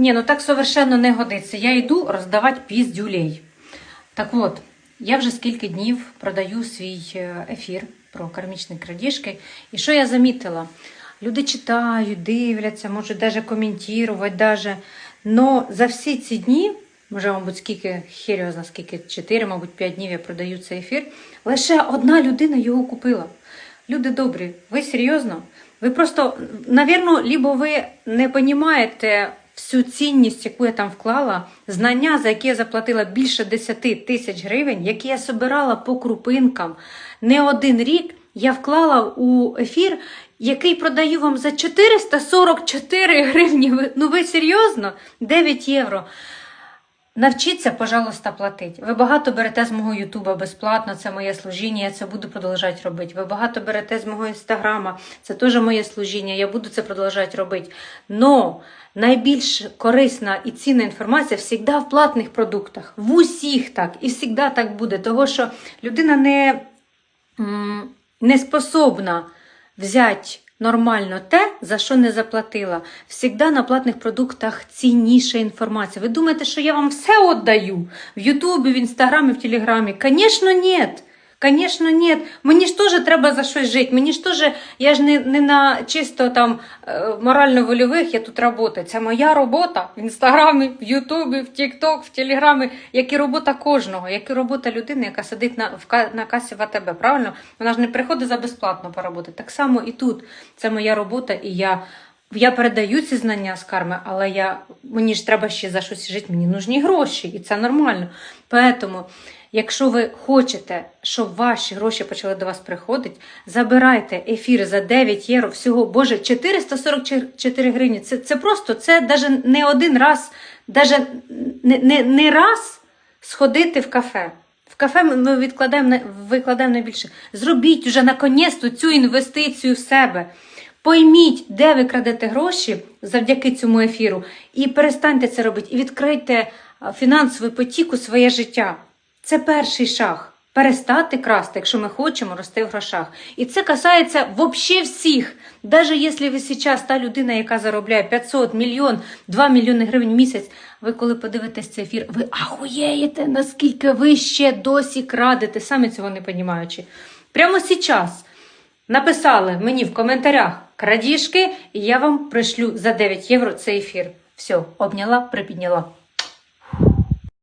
Ні, ну так совершенно не годиться. Я йду роздавати піздюлей. Так от, я вже скільки днів продаю свій е, ефір про кармічні крадіжки. І що я замітила? Люди читають, дивляться, можуть навіть коментувати, даже. За всі ці дні, може, мабуть, скільки херіозно, скільки 4, мабуть, 5 днів я продаю цей ефір, лише одна людина його купила. Люди добрі, ви серйозно? Ви просто, навірно, либо ви не розумієте всю цінність, яку я там вклала, знання, за які я заплатила більше 10 тисяч гривень, які я собирала по крупинкам не один рік, я вклала у ефір, який продаю вам за 444 гривні. Ну ви серйозно? 9 євро. Навчіться, пожалуйста, платити. Ви багато берете з мого Ютуба безплатно, це моє служіння, я це буду продовжувати робити. Ви багато берете з мого інстаграма, це теж моє служіння, я буду це продовжувати робити. Но найбільш корисна і цінна інформація завжди в платних продуктах. В усіх так. І завжди так буде. Того, що людина не, не способна взяти нормально те, за що не заплатила. Всігда на платних продуктах цінніша інформація. Ви думаєте, що я вам все віддаю в Ютубі, в Інстаграмі, в Телеграмі? Звісно, ні. Звісно, ні. Мені ж теж треба за щось жити. Мені ж теж, я ж не, не на чисто там е, морально-вольових, я тут працюю. Це моя робота в інстаграмі, в Ютубі, в Тікток, в Телеграмі, як і робота кожного, як і робота людини, яка сидить на, в, на касі в АТБ. Правильно? Вона ж не приходить за безплатно поработати. Так само і тут. Це моя робота, і я. Я передаю ці знання з карми, але я, мені ж треба ще за щось жити, мені нужні гроші, і це нормально. Тому, якщо ви хочете, щоб ваші гроші почали до вас приходити, забирайте ефір за 9 євро, всього, боже, 444 гривні. Це, це просто, це навіть не один раз, навіть не, не, не раз сходити в кафе. В кафе ми- відкладаємо, викладаємо найбільше. Зробіть вже наконець цю інвестицію в себе. Пойміть, де ви крадете гроші завдяки цьому ефіру, і перестаньте це робити, і відкрийте фінансовий потік у своє життя. Це перший шаг. Перестати красти, якщо ми хочемо рости в грошах. І це касається взагалі всіх. Навіть якщо ви зараз та людина, яка заробляє 500, мільйон, 2 мільйони гривень в місяць, ви коли подивитесь цей ефір, ви ахуєєте, наскільки ви ще досі крадете, самі цього не розуміючи. Прямо зараз написали мені в коментарях крадіжки, і я вам пришлю за 9 євро цей ефір. Все, обняла, припідняла.